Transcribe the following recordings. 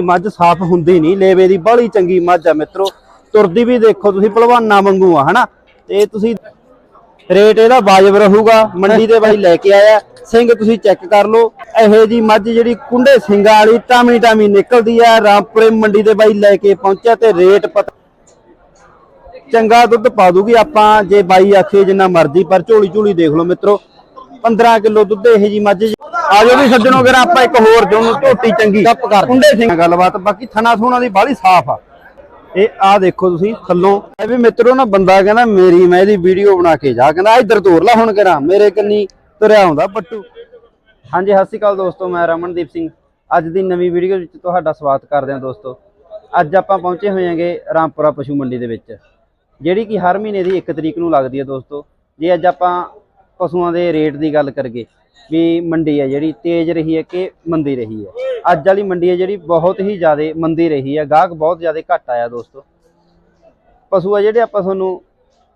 ਮੱਝ ਸਾਫ਼ ਹੁੰਦੀ ਨਹੀਂ, ਲੇਵੇ ਦੀ ਬੜੀ ਚੰਗੀ ਮੱਝ ਆ ਮਿੱਤਰੋ। ਤੁਰਦੀ ਵੀ ਦੇਖੋ ਤੁਸੀਂ ਪਹਿਲਵਾਨਾਂ ਵਾਂਗੂ ਆ, ਹਨਾ? ਤੇ ਤੁਸੀਂ ਰੇਟ ਇਹਦਾ ਵਾਜਬ ਰਹੂਗਾ। ਮੰਡੀ ਦੇ ਬਾਈ ਲੈ ਕੇ ਆਇਆ। ਸਿੰਘ ਤੁਸੀਂ ਚੈੱਕ ਕਰ ਲਓ। ਇਹੋ ਜੀ ਮੱਝ ਜਿਹੜੀ ਕੁੰਡੇ ਸਿੰਘਾਂ ਵਾਲੀ ਟਾਮੀ ਟਾਮੀ ਨਿਕਲਦੀ ਆ, ਰਾਮਪੁਰੇ ਮੰਡੀ ਦੇ ਬਾਈ ਲੈ ਕੇ ਪਹੁੰਚਿਆ ਤੇ ਰੇਟ ਪਤਾ ਚੰਗਾ ਦੁੱਧ ਪਾ ਦੂਗੀ ਆਪਾਂ। ਜੇ ਬਾਈ ਆਖੇ ਜਿੰਨਾ ਮਰਜ਼ੀ, ਪਰ ਝੋਲੀ ਝੋਲੀ ਦੇਖ ਲਓ ਮਿੱਤਰੋ। 15 ਕਿਲੋ ਦੁੱਧ ਇਹੋ ਜੀ ਮੱਝ ਆ ਜਾਓ ਵੀ ਸੱਜਣੋ ਅਗਰ ਆਪਾਂ ਇੱਕ ਹੋਰ ਜੋ ਨੂੰ ਝੋਟੀ ਚੰਗੀ। ਕੁੰਡੇ ਸਿੰਘ ਗੱਲਬਾਤ ਬਾਕੀ ਥਣਾ ਥੋਣਾ ਦੀ ਬਾਹਲੀ ਸਾਫ਼ ਆ। ਇਹ ਆ ਦੇਖੋ ਤੁਸੀਂ ਥੱਲੋਂ। ਇਹ ਵੀ ਮਿੱਤਰੋ ਨਾ ਬੰਦਾ ਕਹਿੰਦਾ ਮੇਰੀ ਮੈਂ ਇਹਦੀ ਵੀਡੀਓ ਬਣਾ ਕੇ ਜਾ। ਕਹਿੰਦਾ ਇੱਧਰ ਤੋਰ ਲਾ ਹੁਣ ਕਰਾਂ। ਮੇਰੇ ਕੰਨੀ ਤੁਰਿਆ ਆਉਂਦਾ ਪੱਟੂ ਹਾਂਜੀ ਸਤਿ ਸ਼੍ਰੀ ਅਕਾਲ ਦੋਸਤੋ ਮੈਂ ਰਮਨਦੀਪ ਸਿੰਘ। ਅੱਜ ਦੀ ਨਵੀਂ ਵੀਡੀਓ ਵਿੱਚ ਤੁਹਾਡਾ ਸਵਾਗਤ ਕਰਦੇ ਹਾਂ ਦੋਸਤੋ। ਅੱਜ ਆਪਾਂ ਪਹੁੰਚੇ ਹੋਏ ਹਾਂਗੇ ਰਾਮਪੁਰਾ ਪਸ਼ੂ ਮੰਡੀ ਦੇ ਵਿੱਚ ਜਿਹੜੀ ਕਿ ਹਰ ਮਹੀਨੇ ਦੀ 1 ਤਰੀਕ ਨੂੰ ਲੱਗਦੀ ਹੈ ਦੋਸਤੋ। ਜੇ ਅੱਜ ਆਪਾਂ ਪਸ਼ੂਆਂ ਦੇ ਰੇਟ ਦੀ ਗੱਲ ਕਰਗੇ ਵੀ ਮੰਡੀ ਹੈ ਜਿਹੜੀ, ਤੇਜ਼ ਰਹੀ ਹੈ ਕਿ ਮੰਦੀ ਰਹੀ ਹੈ? ਅੱਜ ਵਾਲੀ ਮੰਡੀ ਹੈ ਜਿਹੜੀ ਬਹੁਤ ਹੀ ਜ਼ਿਆਦਾ ਮੰਦੀ ਰਹੀ ਹੈ, ਗਾਹਕ ਬਹੁਤ ਜ਼ਿਆਦਾ ਘੱਟ ਆਇਆ ਦੋਸਤੋ। ਪਸ਼ੂ ਆ ਜਿਹੜੇ ਆਪਾਂ ਤੁਹਾਨੂੰ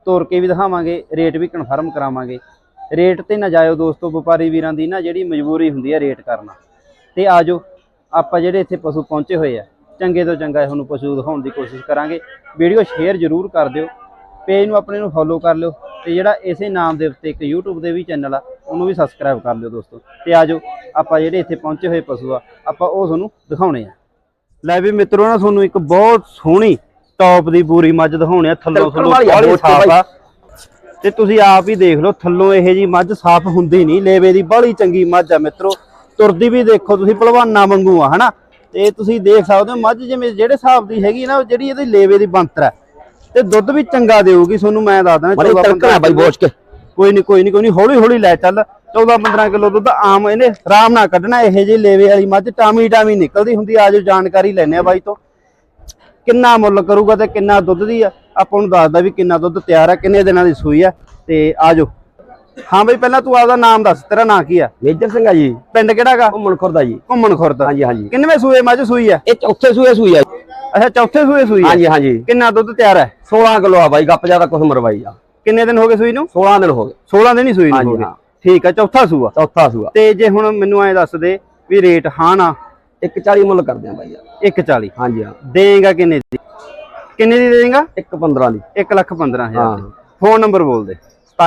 ਤੋਰ ਕੇ ਵੀ ਦਿਖਾਵਾਂਗੇ, ਰੇਟ ਵੀ ਕਨਫਰਮ ਕਰਾਵਾਂਗੇ। ਰੇਟ ਤੇ ਨਾ ਜਾਇਓ ਦੋਸਤੋ, ਵਪਾਰੀ ਵੀਰਾਂ ਦੀ ਨਾ ਜਿਹੜੀ ਮਜਬੂਰੀ ਹੁੰਦੀ ਹੈ ਰੇਟ ਕਰਨਾ। ਤੇ ਆਜੋ, ਆਪਾਂ ਜਿਹੜੇ ਇੱਥੇ ਪਸ਼ੂ ਪਹੁੰਚੇ ਹੋਏ ਆ, ਚੰਗੇ ਤੋਂ ਚੰਗਾ ਤੁਹਾਨੂੰ ਪਸ਼ੂ ਦਿਖਾਉਣ ਦੀ ਕੋਸ਼ਿਸ਼ ਕਰਾਂਗੇ। ਵੀਡੀਓ ਸ਼ੇਅਰ ਜ਼ਰੂਰ ਕਰ ਦਿਓ। ਪੇਜ ਨੂੰ ਆਪਣੇ ਨੂੰ ਫੋਲੋ ਕਰ ਲਿਓ ਤੇ ਜਿਹੜਾ ਇਸੇ ਨਾਮ ਦੇ ਉੱਤੇ ਇੱਕ YouTube ਦੇ ਵੀ ਚੈਨਲ ਆ ਉਹਨੂੰ ਵੀ ਸਬਸਕ੍ਰਾਈਬ ਕਰ ਲਿਓ ਦੋਸਤੋ। ਤੇ ਆਜੋ ਆਪਾਂ ਜਿਹੜੇ ਇੱਥੇ ਪਹੁੰਚੇ ਹੋਏ ਪਸ਼ੂ ਆ ਆਪਾਂ ਉਹ ਤੁਹਾਨੂੰ ਦਿਖਾਉਣੇ ਆ। ਲੈ ਵੀ ਮਿੱਤਰੋ ਨਾ ਤੁਹਾਨੂੰ ਇੱਕ ਬਹੁਤ ਸੋਹਣੀ ਟੌਪ ਦੀ ਪੂਰੀ ਮੱਝ ਦਿਖਾਉਣੇ ਆ ਥੱਲੋਂ ਆ, ਬਾਹਲੀ ਬਹੁਤ ਸਾਫ਼। ਆ। ਤੇ ਤੁਸੀਂ ਆਪ ਹੀ ਦੇਖ ਲਓ ਥੱਲੋਂ ਇਹੋ ਜੀ ਮੱਝ ਸਾਫ਼ ਹੁੰਦੀ ਨਹੀਂ ਲੇਵੇ ਦੀ ਬੜੀ ਚੰਗੀ ਮੱਝ ਆ ਮਿੱਤਰੋ। ਤੁਰਦੀ ਵੀ ਦੇਖੋ ਤੁਸੀਂ ਪਹਿਲਵਾਨਾਂ ਵਾਂਗੂ ਆ ਹਨਾ? ਤੇ ਤੁਸੀਂ ਦੇਖ ਸਕਦੇ ਹੋ ਮੱਝ ਜਿਵੇਂ ਜਿਹੜੇ ਹਿਸਾਬ ਦੀ ਹੈਗੀ ਨਾ ਜਿਹੜੀ ਇਹਦੀ ਲੇਵੇ ਦੀ ਬੰਤਰ ਹੈ ਤੇ ਦੁੱਧ ਵੀ ਚੰਗਾ ਦੇਊਗੀ ਤੁਹਾਨੂੰ ਮੈਂ ਦੱਸਦਾ ਬੜੀ ਤੜਕਣਾ ਬਾਈ ਬੋਝ ਕੇ। ਕੋਈ ਨਹੀਂ ਕੋਈ ਨਹੀਂ ਕੋਈ ਨਹੀਂ ਹੌਲੀ ਹੌਲੀ ਲੈ ਚੱਲ। 14 15 ਕਿਲੋ ਦੁੱਧ ਆਮ ਇਹਨੇ ਆਰਾਮ ਨਾਲ ਕੱਢਣਾ ਇਹੋ ਜਿਹੀ ਲੇਵੇ ਵਾਲੀ ਮੱਝ ਟਾਮੀ ਟਾਮੀ ਨਿਕਲਦੀ ਹੁੰਦੀ ਆ, ਆਜੋ ਜਾਣਕਾਰੀ ਲੈਣੇ ਆ ਬਾਈ ਤੋਂ। ਕਿੰਨਾ ਮੁੱਲ ਕਰੂਗਾ ਤੇ ਕਿੰਨਾ ਦੁੱਧ ਦੀ ਆ ਆਪਾਂ ਨੂੰ ਦੱਸਦਾ ਵੀ ਕਿੰਨਾ ਦੁੱਧ ਤਿਆਰ ਆ ਕਿੰਨੇ ਦਿਨਾਂ ਦੀ ਸੂਈ ਆ ਤੇ ਆਜੋ। ਹਾਂ ਬਈ ਪਹਿਲਾਂ ਤੂੰ ਆਪਦਾ ਨਾਮ ਦੱਸ ਤੇਰਾ ਨਾਂ ਕੀ ਆ? ਮੇਜਰ ਸਿੰਘ ਆ ਜੀ। ਪਿੰਡ ਕਿਹੜਾਗਾ? ਦਾ ਜੀ। ਘੁੰਮਣ ਖੁਰਦ ਹਾਂਜੀ ਹਾਂਜੀ। ਕਿੰਨਵੇਂ ਸੂਏ ਮੱਝ ਸੂਈ ਆ? ਇਹ ਚੌਥੇ ਸੂਏ ਸੂਈ ਆ ਅੱਛਾ ਚੌਥੇ ਸੂਏ ਸੂਈ ਆ? ਹਾਂਜੀ ਹਾਂਜੀ। ਕਿੰਨਾ ਦੁੱਧ ਤਿਆਰ ਹੈ 16 ਕਿਲੋ ਆ ਬਾਈ ਗੱਪ ਜ਼ਿਆਦਾ ਕੁਛ ਮਰਵਾਈ ਆ। ਕਿੰਨੇ ਦਿਨ ਹੋ ਗਏ ਸੂਈ ਨੂੰ? 16 ਦਿਨ ਹੋ ਗਏ। 16 ਦਿਨ ਹੀ ਸੂਈ ਨੂੰ ਹੋ ਗਏ। ਠੀਕ ਆ ਚੌਥਾ ਸੂਆ? ਚੌਥਾ ਸੂਆ। ਤੇ ਜੇ ਹੁਣ ਮੈਨੂੰ ਐਂ ਦੱਸ ਦੇ ਵੀ ਰੇਟ ਹਾਂ ਨਾ 140 ਮੁੱਲ ਕਰਦੇ ਆ ਬਾਈ ਯਾਰ। 140 ਹਾਂਜੀ ਹਾਂ। ਦੇਗਾ ਕਿੰਨੇ ਦੀ? ਕਿੰਨੇ ਦੀ ਦੇਗਾ? 115 ਦੀ। 1 ਲੱਖ 15000 ਹਾਂ। ਦੀ ਫੋਨ ਨੰਬਰ ਬੋਲ ਦੇ।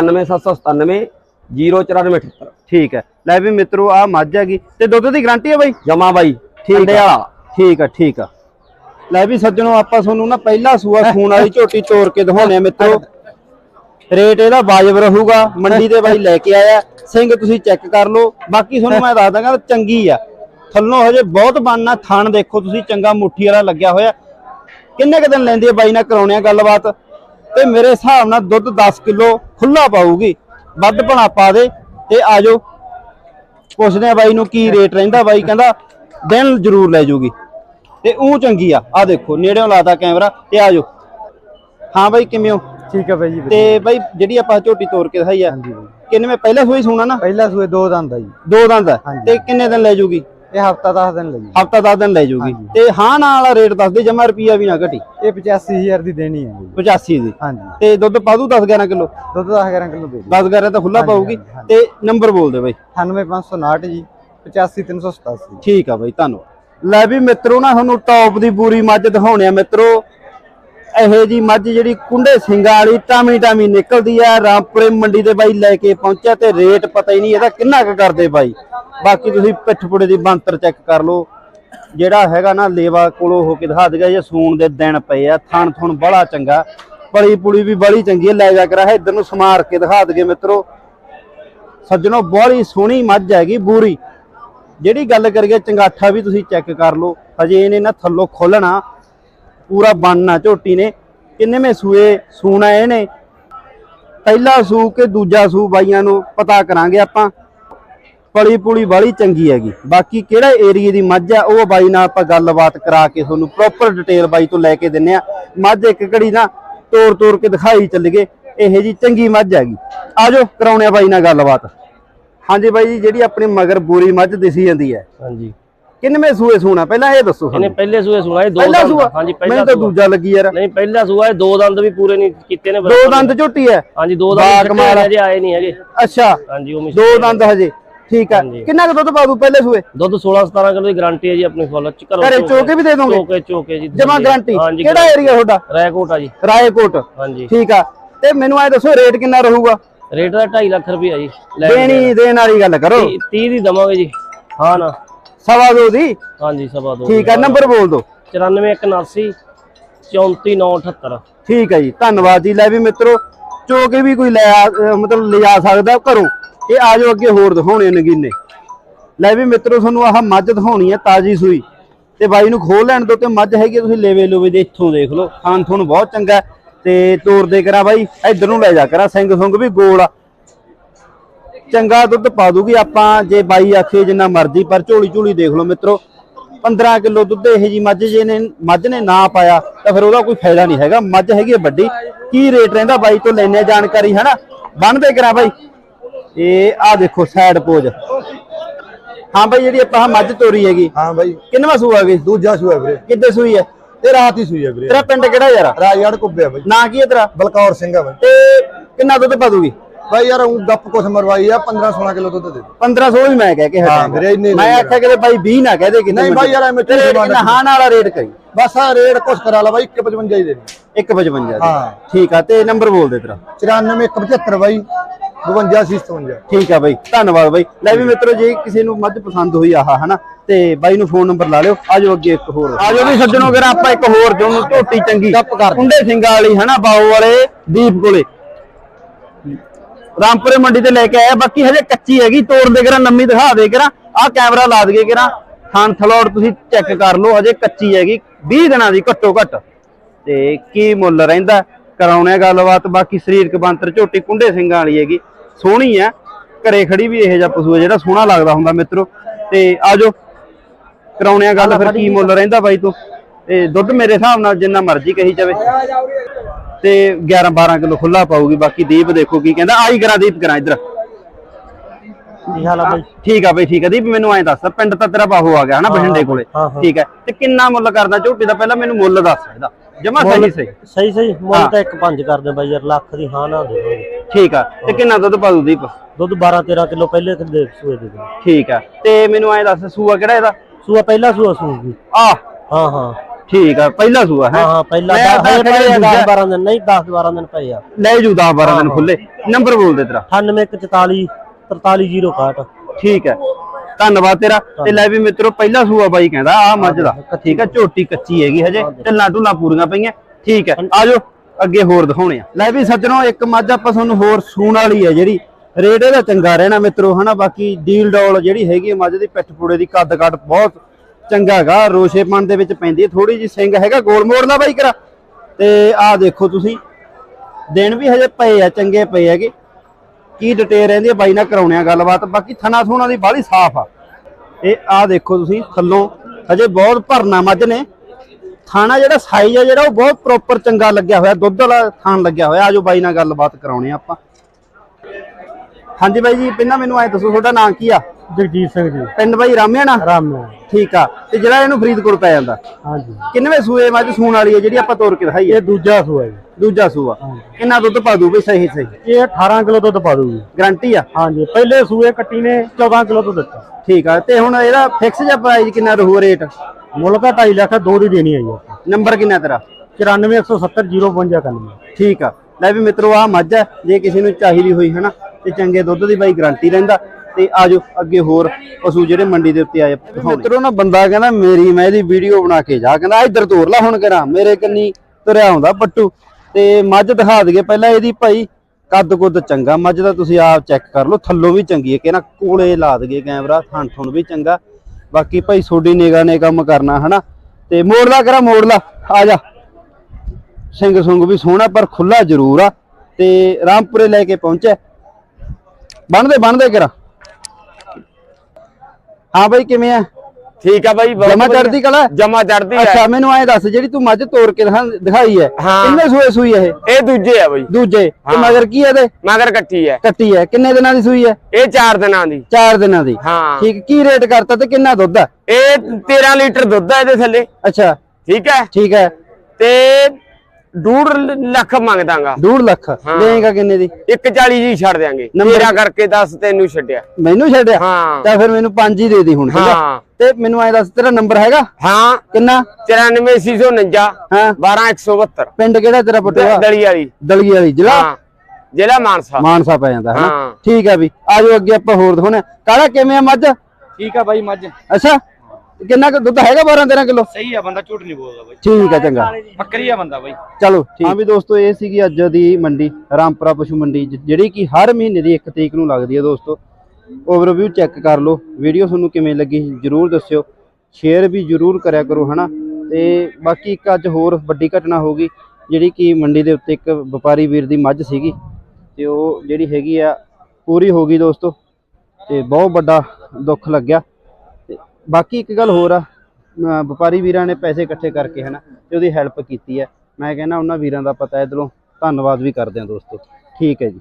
97797 09478 ਠੀਕ ਹੈ। ਲੈ ਵੀ ਮਿੱਤਰੋ ਆ ਮੱਝ ਹੈਗੀ। ਤੇ ਦੁੱਧ ਦੀ ਗਾਰੰਟੀ ਹੈ ਬਾਈ? ਜਮਾ ਬਾਈ ਠੀਕ ਵਾਲਾ ਠੀਕ ਆ ਠੀਕ ਆ। ਲੈ ਵੀ ਸੱਜਣੋ ਆਪਾਂ ਤੁਹਾਨੂੰ ਨਾ ਪਹਿਲਾ ਸੂਆ ਖੂਨ ਵਾਲੀ ਝੋਟੀ ਤੋੜ ਕੇ ਦਿਖਾਉਣੇ ਆ ਮਿੱਤਰੋ। ਰੇਟ ਇਹਦਾ ਵਾਜਬ ਰਹੂਗਾ। ਮੰਡੀ ਦੇ ਬਾਈ ਲੈ ਕੇ ਆਇਆ। ਸਿੰਘ ਤੁਸੀਂ ਚੈੱਕ ਕਰ ਲਓ। ਬਾਕੀ ਤੁਹਾਨੂੰ ਮੈਂ ਦੱਸ ਦਾਂਗਾ ਚੰਗੀ ਆ। ਥੱਲੋਂ ਹਜੇ ਬਹੁਤ ਬਣਨਾ ਥਣ ਦੇਖੋ ਤੁਸੀਂ ਚੰਗਾ ਮੁੱਠੀ ਵਾਲਾ ਲੱਗਿਆ ਹੋਇਆ। ਕਿੰਨੇ ਕੁ ਦਿਨ ਲੈਂਦੀ ਹੈ ਬਾਈ ਨਾਲ ਕਰਾਉਣੇ ਆ ਗੱਲਬਾਤ? ਤੇ ਮੇਰੇ ਹਿਸਾਬ ਨਾਲ ਦੁੱਧ 10 ਕਿਲੋ ਖੁੱਲਾ ਪਾਊਗੀ। ਵੱਧ ਭਣਾ ਪਾ ਦੇ ਤੇ ਆਜੋ ਪੁੱਛਦੇ ਆ ਬਾਈ ਨੂੰ ਕੀ ਰੇਟ ਰਹਿੰਦਾ? ਬਾਈ ਕਹਿੰਦਾ ਦਿਨ ਜ਼ਰੂਰ ਲੈ ਜੂਗੀ। ਤੇ ਉਹ ਚੰਗੀ ਆ। ਆ ਦੇਖੋ ਨੇੜਿਓਂ ਲਾਤਾ ਕੈਮਰਾ ਤੇ ਆਜੋ ਹਾਂ ਬਾਈ ਕਿਵੇਂ ਹੋ? ਠੀਕ ਹੈ ਭਾਈ ਜੀ ਤੇ ਬਾਈ ਜਿਹੜੀ ਆਪਾਂ ਝੋਟੀ ਤੋੜ ਕੇ ਦਿਖਾਈ ਆ ਕਿੰਨੇ ਮੈਂ ਪਹਿਲਾਂ ਸੋਈ ਸੁਣਾ ਨਾ? ਪਹਿਲਾ ਸੂਏ ਦੋ ਦੰਦ ਆ ਜੀ। ਦੋ ਦੰਦ ਆ। ਹਾਂਜੀ। ਤੇ ਕਿੰਨੇ ਦਿਨ ਲੈ ਜੂਗੀ? ਇਹ ਹਫਤਾ 10 ਦਿਨ ਲੱਗੀ ਹਫਤਾ 10 ਦਿਨ ਲੈ ਜੂਗੀ। ਤੇ ਹਾਂ ਨਾਲ ਵਾਲਾ ਰੇਟ ਦੱਸ ਦੇ ਜਮਾ ਰੁਪਿਆ ਵੀ ਨਾ ਘਟੀ। ਇਹ 85000 ਦੀ ਦੇਣੀ ਹੈ ਜੀ। 85 ਦੀ। ਹਾਂਜੀ। ਤੇ ਦੁੱਧ ਪਾ ਦੂ 10 11 ਕਿਲੋ? ਦੁੱਧ 10 11 ਕਿਲੋ ਦੇ 10 11 ਤਾਂ ਖੁੱਲਾ ਪਾਊਗੀ। ਤੇ ਨੰਬਰ ਬੋਲ ਦੇ ਬਾਈ। 98559 ਜੀ 85387 ਠੀਕ ਆ ਬਾਈ ਧੰਨਵਾਦ। ਲੈ ਵੀ ਮਿੱਤਰੋ ਨਾ ਤੁਹਾਨੂੰ ਟੌਪ ਦੀ ਪੂਰੀ ਮੱਝ ਦਿਖਾਉਣੇ ਆ ਮਿੱਤਰੋ। ਇਹੋ ਜੀ ਮੱਝ ਜਿਹੜੀ ਕੁੰਡੇ ਸਿੰਘਾਂ ਵਾਲੀ ਟਾਮੀ ਟਾਮੀ ਨਿਕਲਦੀ ਆ, ਰਾਮਪੁਰੇ ਮੰਡੀ ਦੇ ਬਾਈ ਲੈ ਕੇ ਪਹੁੰਚਿਆ ਤੇ ਰੇਟ ਪਤਾ ਹੀ ਨਹੀਂ ਇਹਦਾ ਕਿੰਨਾ ਕੁ ਕਰਦੇ ਬਾਈ। ਬਾਕੀ ਤੁਸੀਂ ਪਿੱਠਪੁੜੇ ਦੀ ਬੰਤਰ ਚੈੱਕ ਕਰ ਲਓ। ਜਿਹੜਾ ਹੈਗਾ ਨਾ ਲੇਵਾ ਕੋਲੋਂ ਹੋ ਕੇ ਦਿਖਾ ਦੇਗਾ ਜੇ ਸੂਣ ਦੇ ਦਿਨ ਪਏ ਆ, ਥਣ ਥਣ ਬੜਾ ਚੰਗਾ। ਪਲੀ ਪੁਲੀ ਵੀ ਬੜੀ ਚੰਗੀ ਲੈ ਜਾ ਕਰਾ ਇੱਧਰ ਨੂੰ ਸਮਾਰ ਕੇ ਦਿਖਾ ਦਗੇ ਮਿੱਤਰੋ। ਸੱਜਣੋ, ਬੜੀ ਸੋਹਣੀ ਮੱਝ ਹੈਗੀ ਬੂਰੀ। ਜਿਹੜੀ ਗੱਲ ਕਰੀਏ, ਚੰਗਾਠਾ ਵੀ ਤੁਸੀਂ ਚੈੱਕ ਕਰ ਲਓ। ਹਜੇ ਇਹਨੇ ਨਾ ਥੱਲੋਂ ਖੋਲਣਾ ਪੂਰਾ ਬਣਨਾ, ਝੋਟੀ ਨੇ। ਕਿੰਨੇਵੇਂ ਸੂਏ, ਸੂਣਾ ਇਹਨੇ ਪਹਿਲਾ ਸੂ ਕੇ ਦੂਜਾ ਸੂ ਬਾਈਆਂ ਨੂੰ ਪਤਾ ਕਰਾਂਗੇ ਆਪਾਂ। ਪਲੀ ਪੁਲੀ ਵਾਲੀ ਚੰਗੀ ਹੈਗੀ। ਬਾਕੀ ਕਿਹੜਾ ਏਰੀਏ ਦੀ ਮੱਝ ਆ, ਉਹ ਬਾਈ ਨਾਲ ਆਪਾਂ ਗੱਲਬਾਤ ਕਰਾ ਕੇ ਤੁਹਾਨੂੰ ਪ੍ਰੋਪਰ ਡਿਟੇਲ ਬਾਈ ਤੋਂ ਲੈ ਕੇ ਦਿੰਨੇ ਆ। ਮੱਝ ਇੱਕ ਘੜੀ ਨਾ ਤੋਰ ਤੋਰ ਕੇ ਦਿਖਾਈ ਚੱਲੀਏ ਇਹ ਜੀ ਚੰਗੀ ਮੱਝ ਹੈਗੀ। ਆਜੋ ਕਰਾਉਣੇ ਆ ਬਾਈ ਨਾਲ ਗੱਲਬਾਤ। ਹਾਂਜੀ ਬਾਈ ਜੀ, ਜਿਹੜੀ ਆਪਣੀ ਮਗਰ ਬੂਰੀ ਮੱਝ ਦਿਸੀ ਜਾਂਦੀ ਹੈ। ਹਾਂਜੀ। ਕਿੰਨਵੇਂ ਸੂਏ ਸੂਣਾ? ਪਹਿਲਾਂ ਇਹ ਦੱਸੋ ਇਹਨੇ ਸਾਨੂੰ ਪਹਿਲੇ ਸੂਏ ਇਹ ਦੋ ਪਹਿਲਾ ਦੰਦ। ਸੂਆ? ਹਾਂਜੀ ਪਹਿਲਾ ਮੈਨੂੰ ਤਾਂ ਸੂਆ। ਦੂਜਾ ਲੱਗੀ ਯਾਰ। ਨਹੀਂ ਪਹਿਲਾ ਸੂਆ ਇਹ ਦੋ ਦੰਦ ਵੀ ਪੂਰੇ ਨਹੀਂ ਕੀਤੇ ਨੇ ਦੋ ਦੰਦ ਝੋਟੀ ਹੈ। ਹਾਂਜੀ ਦੋ ਵਾਹ ਦੰਦ ਕਮਾਲ ਆ। ਆਏ ਨਹੀਂ ਹੈਗੇ। ਅੱਛਾ। ਹਾਂਜੀ ਉਹ ਦੋ ਦੰਦ ਹਜੇ। ਠੀਕ ਆ ਹਾਂਜੀ। ਕਿੰਨਾ ਕੁ ਦੁੱਧ ਪਾ ਦੂ ਪਹਿਲੇ ਸੂਏ? ਦੁੱਧ 16 17 ਕਿਲੋ ਦੀ ਗਾਰੰਟੀ ਹੈ ਜੀ ਆਪਣੀ ਫੁੱਲ ਚ। ਘਰੋਂ ਘਰੇ ਚੋਕੇ ਵੀ ਦੇ ਦੋਗੇ? ਚੋਕੇ ਚੋਕੇ ਜੀ। ਜਮਾ ਗਾਰੰਟੀ ਹਾਂਜੀ ਕਿਹੜਾ ਏਰੀਆ ਤੁਹਾਡਾ? ਰੈਕੋਟ ਆ ਜੀ। ਰਾਏਕੋਟ। ਹਾਂਜੀ। ਠੀਕ ਆ। ਤੇ ਮੈਨੂੰ ਐ ਦੱਸੋ ਰੇਟ ਕਿੰਨਾ ਰਹੂਗਾ? ਰੇਟ ਦਾ 2.5 ਲੱਖ ਰੁਪਏ ਜੀ ਲੈ ਦੇਣੀ ਦੇਣ ਵਾਲੀ ਗੱਲ ਕਰੋ। 30 ਦੀ ਦਵਾਂਗੇ ਜੀ। ਹਾਂ ਨਾ। ਸਵਾ ਦੋ ਦੀ? ਹਾਂਜੀ ਸਵਾ ਦੋ ਠੀਕ ਆ ਨੰਬਰ ਬੋਲ ਦਿਓ 94179 34978 ਠੀਕ ਹੈ ਜੀ ਧੰਨਵਾਦ ਜੀ। ਲੈ ਵੀ ਮਿੱਤਰੋ ਚੋ ਕੇ ਵੀ ਕੋਈ ਲੈ ਮਤਲਬ ਲਿਜਾ ਸਕਦਾ ਘਰੋਂ। ਇਹ ਆ ਜਾਓ ਅੱਗੇ ਹੋਰ ਦਿਖਾਉਣੇ ਨਗੀਨੇ। ਲੈ ਵੀ ਮਿੱਤਰੋ ਤੁਹਾਨੂੰ ਆਹ ਮੱਝ ਦਿਖਾਉਣੀ ਹੈ ਤਾਜੀ ਸੂਈ। ਤੇ ਬਾਈ ਨੂੰ ਖੋਲ ਲੈਣ ਦੋ ਤੇ ਮੱਝ ਹੈਗੀ ਤੁਸੀਂ ਲੇਵੇ ਲੋਵੇ ਦੇ ਇੱਥੋਂ ਦੇਖ ਲਓ। ਖਾਣ ਤੁਹਾਨੂੰ ਬਹੁਤ ਚੰਗਾ ਹੈ। ਤੇ ਤੋਰ ਦੇ ਕਰਾਂ ਬਾਈ ਇੱਧਰ ਨੂੰ ਲੈ ਜਾ ਕਰਾਂ। ਸਿੰਘ ਸੁੰਗ ਵੀ ਗੋਲ ਆ। ਚੰਗਾ ਦੁੱਧ ਪਾ ਦੂਗੀ। ਆਪਾਂ ਜੇ ਬਾਈ ਆਖੇ ਜਿੰਨਾ ਮਰਜ਼ੀ ਪਰ ਝੋਲੀ ਝੋਲੀ ਦੇਖ ਲਓ ਮਿੱਤਰੋ 15 ਕਿਲੋ ਦੁੱਧ ਇਹ ਜੀ ਮੱਝ ਜੇ ਨੇ ਮੱਝ ਨੇ ਨਾ ਪਾਇਆ ਤਾਂ ਫਿਰ ਉਹਦਾ ਕੋਈ ਫਾਇਦਾ ਨਹੀਂ ਹੈਗਾ। ਮੱਝ ਹੈਗੀ ਹੈ ਵੱਡੀ। ਕੀ ਰੇਟ ਰਹਿੰਦਾ ਬਾਈ ਤੋਂ ਲੈਣੇ ਜਾਣਕਾਰੀ ਹਨਾ? ਬੰਨਦੇ ਕਰਾਂ ਬਾਈ? ਇਹ ਆ ਦੇਖੋ ਸਾਈਡ ਪੋਜ ਹਾਂ ਬਾਈ ਜਿਹੜੀ ਆਪਾਂ ਮੱਝ ਤੋਰੀ ਹੈਗੀ। ਹਾਂ ਬਾਈ। ਕਿੰਨਵਾ ਸੂਆ ਗਈ ਦੂਜਾ ਸੂਆ ਵੀਰੇ। ਕਿੱਦੇ ਸੂਈ ਹੈ? ਇਹ ਰਾਤ ਹੀ ਸੂਈ ਹੈ ਵੀਰੇ। ਤੇਰਾ ਪਿੰਡ ਕਿਹੜਾ ਯਾਰ? ਰਾਜਗੜ ਕੁੱਬਿਆ ਬਾਈ। ਨਾਂ ਕੀ ਹੈ ਤੇਰਾ? ਬਲਕੌਰ ਸਿੰਘ ਬਾਈ। ਤੇ ਕਿੰਨਾ ਦੁੱਧ ਪਾ ਦੂਗੀ? ਬਾਈ ਯਾਰ ਉਹ ਗੱਪ ਕੁਛ ਮਰਵਾਈ ਆ 15 16 ਕਿਲੋ ਦੁੱਧ ਦੇ ਦੇ 15 16 ਵੀ ਮੈਂ ਕਹਿ ਕੇ ਹਾਂ, ਵੀਰੇ ਇੰਨੇ ਮੈਂ ਆਖਿਆ ਕਿ ਬਾਈ 20 ਨਾ ਕਹਦੇ ਕਿੰਨੇ ਨਹੀਂ ਬਾਈ ਯਾਰ ਐਵੇਂ ਤੇ ਝੂਠ ਮਾਰਨਾ। ਹਾਂ ਵਾਲਾ ਰੇਟ ਕਰੀ। ਬਸ ਆ ਰੇਟ ਕੁਛ ਕਰਾ ਲਾ ਬਾਈ 155 ਹੀ ਦੇ ਦੇ। 155 ਦੀ। ਹਾਂ। ਠੀਕ ਆ ਤੇ ਨੰਬਰ ਬੋਲ ਦੇ ਤੇਰਾ। 94 175 ਬਾਈ 52 57 ਠੀਕ ਆ ਬਾਈ ਧੰਨਵਾਦ ਬਾਈ। ਲੈ ਵੀ ਮਿੱਤਰੋ ਜੇ ਕਿਸੇ ਨੂੰ ਮੱਝ ਪਸੰਦ ਹੋਈ ਆਹ ਹਨਾ ਤੇ ਬਾਈ ਨੂੰ ਫੋਨ ਨੰਬਰ ਲਾ ਲਿਓ। ਆਜੋ ਅੱਗੇ ਇੱਕ ਹੋਰ। ਆਜੋ ਵੀ ਸੱਜਣੋ ਅਗਰ ਆਪਾਂ ਇੱਕ ਹੋਰ ਜੋ ਨੂੰ ਝੋਟੀ ਚੰਗੀ ਕੁੰਡੇ ਸਿੰਘਾਂ ਵਾਲੀ ਹਨਾ ਬਾਉ ਵਾਲੇ ਦੀਪ ਕੋਲੇ। ਰਾਮਪੁਰੇ ਮੰਡੀ ਤੇ ਲੈ ਕੇ ਆਇਆ, ਬਾਕੀ ਹਜੇ ਕੱਚੀ ਹੈਗੀ, ਤੋੜ ਦੇ ਕਰਾਂ, ਨੰਮੀ ਦਿਖਾ ਦੇ ਕਰਾਂ, ਆਹ ਕੈਮਰਾ ਲਾ ਦਈਏ ਕਰਾਂ ਥਾਨ ਥਲੋੜ ਤੁਸੀਂ ਚੈੱਕ ਕਰ ਲਓ, ਹਜੇ ਕੱਚੀ ਹੈਗੀ 20 ਦਿਨਾਂ ਦੀ ਘੱਟੋ ਘੱਟ। ਤੇ ਕੀ ਮੁੱਲ ਰਹਿੰਦਾ, ਕਰਾਉਣੇ ਆ ਗੱਲਬਾਤ, ਬਾਕੀ ਸਰੀਰਕ ਬੰਤਰ ਝੋਟੀ ਕੁੰਡੇ ਸਿੰਘਾਂ ਵਾਲੀ ਹੈਗੀ, ਸੋਹਣੀ ਹੈ ਘਰੇ ਖੜੀ ਵੀ ਇਹੋ ਜਿਹਾ ਪਸ਼ੂ ਹੈ ਜਿਹੜਾ ਸੋਹਣਾ ਲੱਗਦਾ ਹੁੰਦਾ ਮਿੱਤਰੋ। ਤੇ ਆਜੋ, ਕਰਾਉਣੇ ਆ ਗੱਲ, ਫਿਰ ਕੀ ਮੁੱਲ ਰਹਿੰਦਾ ਬਾਈ ਤੋਂ? ਤੇ ਦੁੱਧ ਮੇਰੇ ਹਿਸਾਬ ਨਾਲ ਜਿੰਨਾ ਮਰਜ਼ੀ ਕਹੀ ਜਾਵੇ। ਤੇ 11 12 ਕਿਲੋ ਖੁੱਲਾ ਪਾਊਗੀ ਬਾਕੀ ਦੀਪ ਦੇਖੋ ਕੀ ਕਹਿੰਦਾ। ਆਈ ਕਰਾਂ ਦੀਪ ਕਰਾਂ ਇੱਧਰ। ਕੀ ਹਾਲ ਆ ਬਾਈ? ਠੀਕ ਆ ਬਈ ਠੀਕ ਆ। ਦੀਪ ਮੈਨੂੰ ਐਂ ਦੱਸ ਪਿੰਡ ਤਾਂ ਤੇਰਾ ਬਾਹੂ ਆ ਗਿਆ ਹਨਾ ਬਠਿੰਡੇ ਕੋਲੇ। ਠੀਕ ਹੈ ਤੇ ਕਿੰਨਾ ਮੁੱਲ ਕਰਦਾ ਝੋਟੀ ਦਾ? ਪਹਿਲਾਂ ਮੈਨੂੰ ਮੁੱਲ ਦੱਸ ਇਹਦਾ। ਜਮਾ ਸਹੀ ਸਹੀ। ਸਹੀ ਸਹੀ। ਮੁੱਲ ਤਾਂ ਇੱਕ ਪੰਜ ਕਰਦੇ ਬਾਈ ਯਾਰ ਲੱਖ ਦੀ ਹਾਂ ਨਾ ਦੇ। ਠੀਕ ਆ। ਤੇ ਕਿੰਨਾ ਦੁੱਧ ਪਾਦੂ ਦੀਪ? ਦੁੱਧ 12 13 ਕਿਲੋ ਪਹਿਲੇ ਕਿੰਨੇ ਸੂਏ ਦੇ। ਠੀਕ ਆ। ਤੇ ਮੈਨੂੰ ਐਂ ਦੱਸ ਸੂਆ ਕਿਹੜਾ ਇਹਦਾ? ਸੂਆ ਪਹਿਲਾ ਸੂਆ ਸੂਗੀ। ਆ ਹਾਂ ਹਾਂ। ਠੀਕ ਆ ਪਹਿਲਾ ਸੂਆ ਹੈ। ਹਾਂ ਹਾਂ ਪਹਿਲਾ ਮੈਂ ਦਸ- ਹਜੇ ਆਖਿਆ ਪਏ ਆ ਦੂਜਾ- 10 12 ਦਿਨ ਨਹੀਂ 10 12 ਦਿਨ ਪਏ ਆ। ਲੈ ਜੂ 10 12 ਦਿਨ ਖੁੱਲੇ। ਨੰਬਰ ਬੋਲ ਦੇ ਤੇਰਾ। 9844 43061 ਠੀਕ ਹੈ। ਧੰਨਵਾਦ ਤੇਰਾ। ਤੇ ਲੈ ਵੀ ਮਿੱਤਰੋ ਪਹਿਲਾ ਸੂਆ ਬਾਈ ਕਹਿੰਦਾ ਆ ਮੱਝ ਦਾ। ਠੀਕ ਹੈ ਝੋਟੀ ਕੱਚੀ ਹੈਗੀ ਹਜੇ। ਢਿੱਲਾਂ ਢੁੱਲਾਂ ਪੂਰੀਆਂ ਪਈਆਂ। ਠੀਕ ਹੈ ਆਜੋ ਅੱਗੇ ਹੋਰ ਦਿਖਾਉਣੇ ਆ। ਲੈ ਵੀ ਸੱਜਣੋ ਇੱਕ ਮੱਝ ਆਪਾਂ ਤੁਹਾਨੂੰ ਹੋਰ ਸੂਣ ਵਾਲੀ ਹੈ ਜਿਹੜੀ। ਰੇਟ ਇਹਦਾ ਚੰਗਾ ਰਹਿਣਾ ਮਿੱਤਰੋ ਹਨਾ? ਬਾਕੀ ਡੀਲ ਡੋਲ ਜਿਹੜੀ ਹੈਗੀ ਮੱਝ ਦੀ ਪਿੱਠ ਪੂੜੇ ਦੀ ਕੱਦ ਕੱਦ ਬਹੁਤ ਚੰਗਾ ਰੋਸ਼ੇਪਣ ਦੇ ਵਿੱਚ ਪੈਂਦੀ ਹੈ। ਥੋੜੀ ਜੀ ਸਿੰਘ ਹੈਗਾ, ਗੋਲ ਮੋੜ ਦਾ ਬਾਈ ਕਰਾ। ਤੇ ਆਹ ਦੇਖੋ ਤੁਸੀਂ, ਦਿਨ ਵੀ ਹਜੇ ਪਏ ਆ, ਚੰਗੇ ਪਏ ਹੈਗੇ। ਕੀ ਡਿਟੇਲ ਰਹਿੰਦੀ ਹੈ, ਬਾਈ ਨਾਲ ਕਰਾਉਣੇ ਆ ਗੱਲਬਾਤ। ਬਾਕੀ ਥਣਾ ਥੋਣਾ ਦੀ ਬਾਹਲੀ ਸਾਫ਼ ਆ। ਇਹ ਆਹ ਦੇਖੋ ਤੁਸੀਂ, ਥੱਲੋਂ ਹਜੇ ਬਹੁਤ ਭਰਨਾ ਮੱਝ ਨੇ। ਥਾਣਾ ਜਿਹੜਾ ਸਾਈਜ਼ ਆ ਜਿਹੜਾ, ਉਹ ਬਹੁਤ ਪ੍ਰੋਪਰ ਚੰਗਾ ਲੱਗਿਆ ਹੋਇਆ। ਦੁੱਧ ਵਾਲਾ ਥਾਣ ਲੱਗਿਆ ਹੋਇਆ। ਆਜੋ ਬਾਈ ਨਾਲ ਗੱਲਬਾਤ ਕਰਾਉਣੇ ਆ ਆਪਾਂ। ਹਾਂਜੀ ਬਾਈ ਜੀ, ਪਹਿਲਾਂ ਮੈਨੂੰ ਐ ਦੱਸੋ, ਤੁਹਾਡਾ ਨਾਂ ਕੀ ਆ? ਜਗਜੀਤ ਸਿੰਘ ਜੀ। ਪਿੰਡ ਬਾਈ ਰਾਮਿਆਣਾ ਆਰਾਮ ਨਾਲ। ਠੀਕ ਆ। ਤੇ ਜਿਹੜਾ ਇਹਨੂੰ ਫਰੀਦਕੋਟ ਪੈ ਜਾਂਦਾ। ਹਾਂਜੀ। ਕਿੰਨਵੇਂ ਸੂਏ ਮੱਝ ਸੂਣ ਵਾਲੀ ਹੈ ਜਿਹੜੀ ਆਪਾਂ ਤੋਰ ਕੇ ਦਿਖਾਈ ਹੈ ਇਹ ਦੂਜਾ ਸੂਆ ਜੀ। ਦੂਜਾ ਸੂਆ। ਕਿੰਨਾ ਦੁੱਧ ਪਾ ਦੂ ਬਈ ਸਹੀ ਸਹੀ? ਇਹ 18 ਕਿਲੋ ਦੁੱਧ ਪਾ ਦੂਗੀ। ਗਾਰੰਟੀ ਆ? ਹਾਂਜੀ। ਪਹਿਲੇ ਸੂਏ ਕੱਟੀ ਨੇ 14 ਕਿਲੋ ਦੁੱਧ ਦਿੱਤਾ। ਠੀਕ ਆ। ਤੇ ਹੁਣ ਇਹਦਾ ਫਿਕਸ ਜਾਂ ਪ੍ਰਾਈਸ ਕਿੰਨਾ ਰਹੂ ਰੇਟ ਮੁੱਲ ਤਾਂ 2.5 ਲੱਖ ਦੋ ਦੀ ਦੇਣੀ ਜੀ ਨੰਬਰ ਕਿੰਨਾ ਤੇਰਾ? 94170 ਠੀਕ ਆ। ਲੈ ਵੀ ਮਿੱਤਰੋ ਆ ਮੱਝ ਹੈ ਜੇ ਕਿਸੇ ਨੂੰ ਚਾਹੀਦੀ ਹੋਈ ਹਨਾ ਤੇ ਚੰਗੇ ਦੁੱਧ ਦੀ ਬਾਈ ਗਾਰੰਟੀ ਰਹਿੰਦਾ। ਤੇ ਆਜੋ ਅੱਗੇ ਹੋਰ ਪਸ਼ੂ ਜਿਹੜੇ ਮੰਡੀ ਦੇ ਉੱਤੇ ਆਏ ਮਿੱਤਰੋ ਨਾ ਬੰਦਾ ਕਹਿੰਦਾ ਮੇਰੀ ਮੈਂ ਇਹਦੀ ਵੀਡੀਓ ਬਣਾ ਕੇ ਜਾ। ਕਹਿੰਦਾ ਇੱਧਰ ਤੋਰ ਲੈ ਹੁਣ ਕਰਾਂ। ਮੇਰੇ ਕੰਨੀ ਤੁਰਿਆ ਆਉਂਦਾ ਪੱਟੂ। ਤੇ ਮੱਝ ਦਿਖਾ ਦਈਏ ਪਹਿਲਾਂ ਇਹਦੀ ਭਾਈ ਕੱਦ ਕੁੱਦ ਚੰਗਾ। ਮੱਝ ਦਾ ਤੁਸੀਂ ਆਪ ਚੈੱਕ ਕਰ ਲਓ ਥੱਲੋਂ ਵੀ ਚੰਗੀ ਹੈ ਕਿ ਨਾ ਕੋਲੇ ਲਾ ਦਈਏ ਕੈਮਰਾ ਥਣ ਥਣ ਵੀ ਚੰਗਾ। ਬਾਕੀ ਭਾਈ ਤੁਹਾਡੀ ਨਿਗਾਹ ਨੇ ਕੰਮ ਕਰਨਾ ਹਨਾ? ਤੇ ਮੋੜ ਲਾ ਕਰਾ ਮੋੜ ਲਾ। ਆ ਜਾ। ਸਿੰਘ ਸੁੰਗ ਵੀ ਸੋਹਣਾ ਪਰ ਖੁੱਲਾ ਜ਼ਰੂਰ ਆ। ਤੇ ਰਾਮਪੁਰੇ ਲੈ ਕੇ ਪਹੁੰਚਿਆ। ਬਣਦੇ ਬਣਦੇ ਕਿਰਾ। ਹਾਂ ਬਾਈ ਕਿਵੇਂ ਆ? ਠੀਕ ਆ ਬਾਈ ਜਮਾ ਚੜਦੀ ਕਲਾ? ਜਮਾ ਚੜਦੀ ਅੱਛਾ ਮੈਨੂੰ ਐਂ ਦੱਸ ਜਿਹੜੀ ਤੂੰ ਮੱਝ ਤੋੜ ਕੇ ਦਿਖਾ- ਦਿਖਾਈ ਹੈ। ਕਿੰਨੇ ਸੂਏ ਸੂਈ ਹੈ ਇਹ? ਇਹ ਦੂਜੇ ਆ ਬਾਈ। ਦੂਜੇ। ਤੇ। ਮਗਰ ਕੀ ਹੈ ਇਹਦੇ? ਮਗਰ ਕੱਟੀ ਹੈ। ਕੱਟੀ ਹੈ। ਕਿੰਨੇ ਦਿਨਾਂ ਦੀ ਸੂਈ ਹੈ? ਇਹ 4 ਦਿਨਾਂ ਦੀ। 4 ਦਿਨਾਂ ਦੀ। ਹਾਂ। ਠੀਕ ਕੀ ਰੇਟ ਕਰਤਾ ਤੇ ਕਿੰਨਾ ਦੁੱਧ ਹੈ ਇਹ 13 ਲੀਟਰ ਦੁੱਧ ਹੈ ਇਹਦੇ ਥੱਲੇ। ਅੱਛਾ। ਠੀਕ ਹੈ। ਠੀਕ ਹੈ। ਤੇ ਡੂਢ ਲੱਖ ਮੰਗਦਾਗਾ। 2 ਲੱਖ। ਦੇਗਾ ਕਿੰਨੇ ਦੀ? 140 ਜੀ ਛੱਡ ਦਿਆਂਗੇ। ਨੰਬਰ- ਤੇਰਾ ਕਰਕੇ ਦੱਸ ਤੈਨੂੰ ਛੱਡਿਆ। ਮੈਨੂੰ ਛੱਡਿਆ? ਹਾਂ। ਤਾਂ ਫਿਰ ਮੈਨੂੰ 5 ਹੀ ਦੇ ਦੀ ਹੁਣ ਠੀਕ ਹਾਂ। ਤੇ ਮੈਨੂੰ ਐ ਦੱਸ ਤੇਰਾ ਨੰਬਰ ਹੈਗਾ? ਹਾਂ। ਕਿੰਨਾ? 94649 ਹਾਂ। 12172 ਪਿੰਡ ਕਿਹੜਾ ਤੇਰਾ ਪਟਵਾ ਦਲੀ ਵਾਲੀ। ਦਲਗੀ ਵਾਲੀ ਜ਼ਿਲ੍ਹਾ? ਹਾਂ। ਜ਼ਿਲ੍ਹਾ ਮਾਨਸਾ। ਮਾਨਸਾ ਪੈ ਜਾਂਦਾ ਹੈ ਨਾ ਹਾਂ। ਠੀਕ ਹੈ ਵੀ ਆਜੋ ਅੱਗੇ ਆਪਾਂ ਹੋਰ ਦਿਖਾਉਣਾ ਕਾਲਾ ਕਿਵੇਂ ਆ ਮੱਝ? ਠੀਕ ਆ ਬਾਈ ਮੱਝ। ਅੱਛਾ। ਕਿੰਨਾ ਕੁ ਦੁੱਧ ਹੈਗਾ 12 13 ਕਿਲੋ? ਸਹੀ ਆ ਬੰਦਾ ਝੂਠ ਨਹੀਂ ਬੋਲਦਾ ਬਾਈ। ਠੀਕ ਹੈ ਚੰਗਾ। ਬੱਕਰੀ ਆ ਬੰਦਾ ਬਾਈ। ਚਲੋ ਠੀਕ। ਹਾਂ ਵੀ ਦੋਸਤੋ ਇਹ ਸੀਗੀ ਅੱਜ ਦੀ ਮੰਡੀ ਰਾਮਪੁਰਾ ਪਸ਼ੂ ਮੰਡੀ ਜਿਹੜੀ ਕਿ ਹਰ ਮਹੀਨੇ ਦੀ 1 ਤਰੀਕ ਨੂੰ ਲੱਗਦੀ ਹੈ ਦੋਸਤੋ। ਓਵਰਵਿਊ ਚੈੱਕ ਕਰ ਲਓ। ਵੀਡੀਓ ਤੁਹਾਨੂੰ ਕਿਵੇਂ ਲੱਗੀ ਜਰੂਰ ਦੱਸਿਓ। ਸ਼ੇਅਰ ਵੀ ਜਰੂਰ ਕਰਿਆ ਕਰੋ ਹਨਾ? ਤੇ ਬਾਕੀ ਇੱਕ ਅੱਜ ਹੋਰ ਵੱਡੀ ਘਟਨਾ ਹੋ ਗਈ ਜਿਹੜੀ ਕਿ ਮੰਡੀ ਦੇ ਉੱਤੇ ਇੱਕ ਵਪਾਰੀ ਵੀਰ ਦੀ ਮੱਝ ਸੀਗੀ। ਤੇ ਉਹ ਜਿਹੜੀ ਹੈਗੀ ਆ ਪੂਰੀ ਹੋ ਗਈ ਦੋਸਤੋ। ਤੇ ਬਹੁਤ ਵੱਡਾ ਦੁੱਖ ਲੱਗਿਆ। ਬਾਕੀ ਇੱਕ ਗੱਲ ਹੋਰ ਆ ਵਪਾਰੀ ਵੀਰਾਂ ਨੇ ਪੈਸੇ ਇਕੱਠੇ ਕਰਕੇ ਹਨਾ, ਤੇ ਉਹਦੀ ਹੈਲਪ ਕੀਤੀ ਹੈ। ਮੈਂ ਕਹਿੰਦਾ ਉਹਨਾਂ ਵੀਰਾਂ ਦਾ ਪਤਾ ਹੈ ਦਿਲੋਂ ਧੰਨਵਾਦ ਵੀ ਕਰਦੇ ਹਾਂ ਦੋਸਤੋ। ਠੀਕ ਹੈ ਜੀ।